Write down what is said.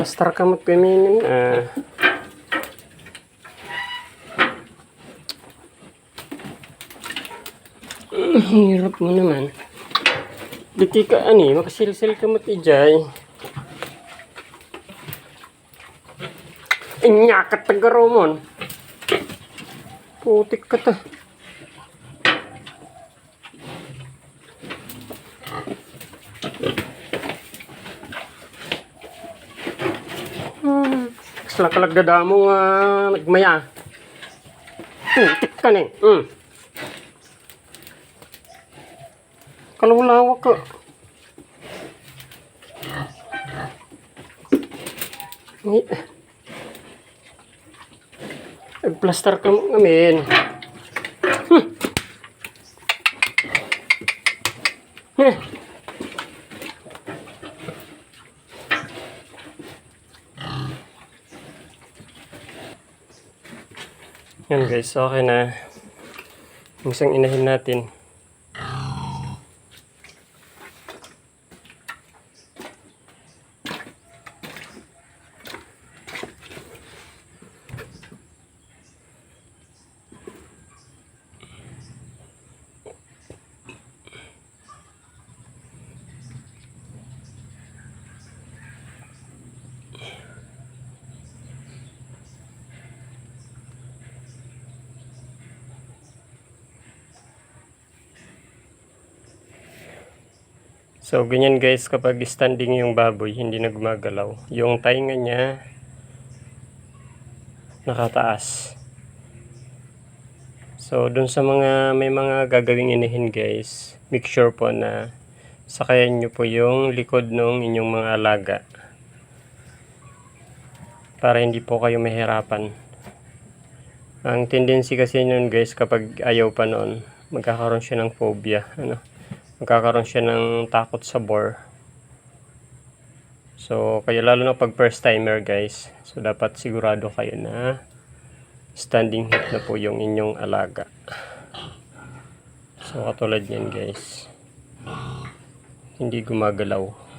Plaster ka magpiminin. Ah. Mm, Hirap mo naman. Diti ka ani, makasilsil ka mat ijay. Inyakat tagaromon. Putik ka ta. Hmm. Kasla kalag dadamo nga nagmaya. Putik ka ni. Hmm. Kalawlawa ka. Ni. Nagplaster ka mo ngamin. Hmm. Hmm. Yan guys, okay na. Isang inahin natin. So, ganyan guys, kapag standing yung baboy, hindi na gumagalaw. Yung tainga niya, nakataas. So, dun sa mga, may mga gagawing inahin guys, make sure po na sakayan nyo po yung likod ng inyong mga alaga. Para hindi po kayo mahirapan. Ang tendency kasi nun guys, kapag ayaw pa noon, magkakaroon siya ng phobia. Ano? Magkakaroon siya ng takot sa bore. So, kaya lalo na pag first timer guys, so dapat sigurado kayo na standing hip na po yung inyong alaga. So, katulad yan guys. Hindi gumagalaw.